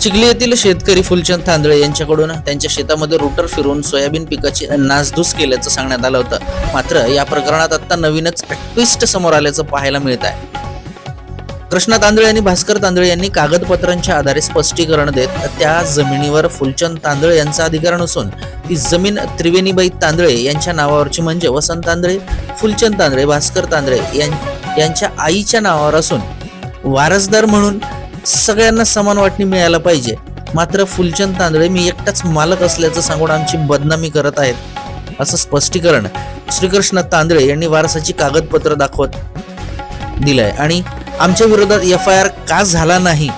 चिखली येथील शेतकरी फुलचंद तांदळे यांच्याकडून त्यांच्या शेतामध्ये रोटर फिरवून सोयाबीन पिकाची नासधूस केल्याचं सांगण्यात आलं होतं. मात्र या प्रकरणात आता नवीनच ट्विस्ट समोर आल्याचं पाहायला मिळत आहे. कृष्णा तांदळे आणि भास्कर तांदळे यांनी कागदपत्रांच्या आधारे स्पष्टीकरण देत त्या जमिनीवर फुलचंद तांदळे यांचा अधिकार नसून ती जमीन त्रिवेणीबाई तांदळे यांच्या नावावरची म्हणजे वसंत तांदळे फुलचंद तांदळे भास्कर तांदळे यां- यांच्या आईच्या नावावर असून वारसदार म्हणून सगळ्यांना समान वाटणी मिळायला पाहिजे. मात्र फुलचंद तांदळे मी एकटाच मालक असल्याचं सांगून आमची बदनामी करत आहेत असं स्पष्टीकरण श्रीकृष्ण तांदळे यांनी वारसाची कागदपत्र दाखवत दिलंय. आणि आमच्या विरोधात एफ आय आर का झाला नाही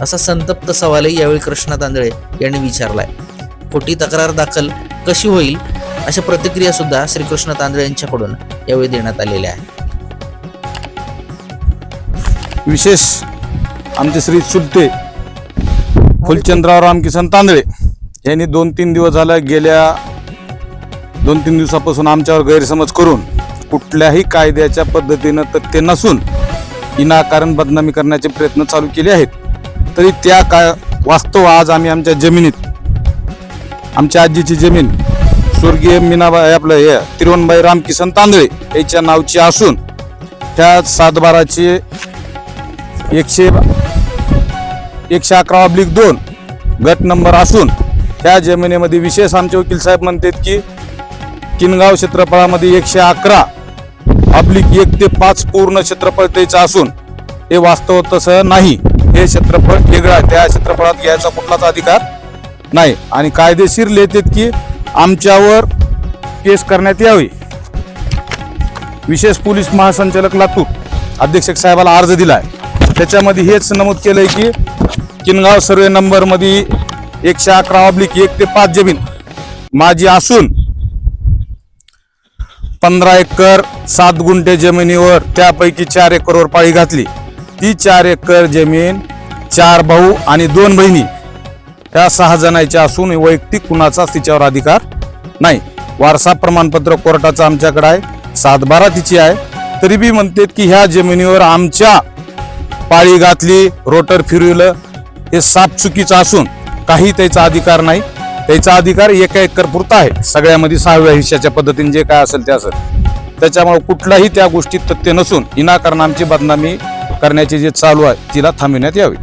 असा संतप्त सवालही यावेळी कृष्णा तांदळे यांनी विचारलाय. खोटी तक्रार दाखल कशी होईल अशा प्रतिक्रिया सुद्धा श्रीकृष्ण तांदळे यांच्याकडून यावेळी देण्यात आलेल्या आहेत. विशेष आमचे श्री सुट्टे फुलचंद्राव रामकिसन तांदळे यांनी दोन तीन दिवस झालं गेल्या दोन तीन दिवसापासून आमच्यावर गैरसमज करून कुठल्याही कायद्याच्या पद्धतीनं तथ्य नसून विनाकारण बदनामी करण्याचे प्रयत्न चालू केले आहेत. तरी त्या का वास्तव आज आम्ही आमच्या जमिनीत आमच्या आजीची जमीन स्वर्गीय मीनाबाई आपलं हे तिरुवनबाई रामकिसन तांदळे याच्या नावची असून त्या सातबाराचे एकशे एकशे अकरा ऑब्लिक दोन. गट नंबर असून त्या जमिनीमध्ये विशेष आमचे वकील साहेब म्हणतात की किनगाव क्षेत्रफळामध्ये एकशे अकरा ऑब्लिक एक ते पाच पूर्ण क्षेत्रफळ त्याचं असून हे वास्तव तसं नाही. हे क्षेत्रफळ वेगळं आहे. त्या क्षेत्रफळात घ्यायचा कुठलाच अधिकार नाही. आणि कायदेशीर लिहितात की आमच्यावर केस करण्यात यावी. विशेष पोलीस महासंचालक लातूर अध्यक्षक साहेबाला अर्ज दिलाय. त्याच्यामध्ये हेच नमूद केलं आहे की किनगाव सर्वे नंबरमध्ये एकशे अकरा ऑब्लिक एक ते पाच जमीन. माझी असून पंधरा एकर सात गुंठे जमिनीवर त्यापैकी चार एकरवर पाळी घातली. ती चार एकर जमीन चार भाऊ आणि दोन बहिणी. त्या सहा जणांच्या असून वैयक्तिक कुणाचाच तिच्यावर अधिकार नाही. वारसा प्रमाणपत्र कोर्टाचं आमच्याकडे आहे. सातबारा तिची आहे. तरी बी म्हणतात की ह्या जमिनीवर आमच्या पाळी घातली रोटर फिरविलं हे साप चुकीचं असून काही त्याचा अधिकार नाही. त्याचा अधिकार एका एकर पुरता आहे. सगळ्यामध्ये सहाव्या हिश्याच्या पद्धतीने जे काय असेल ते असेल. त्याच्यामुळे कुठलाही त्या गोष्टीत तथ्य नसून विनाकारण आमची बदनामी करण्याचे जे चालू आहे तिला थांबविण्यात यावी.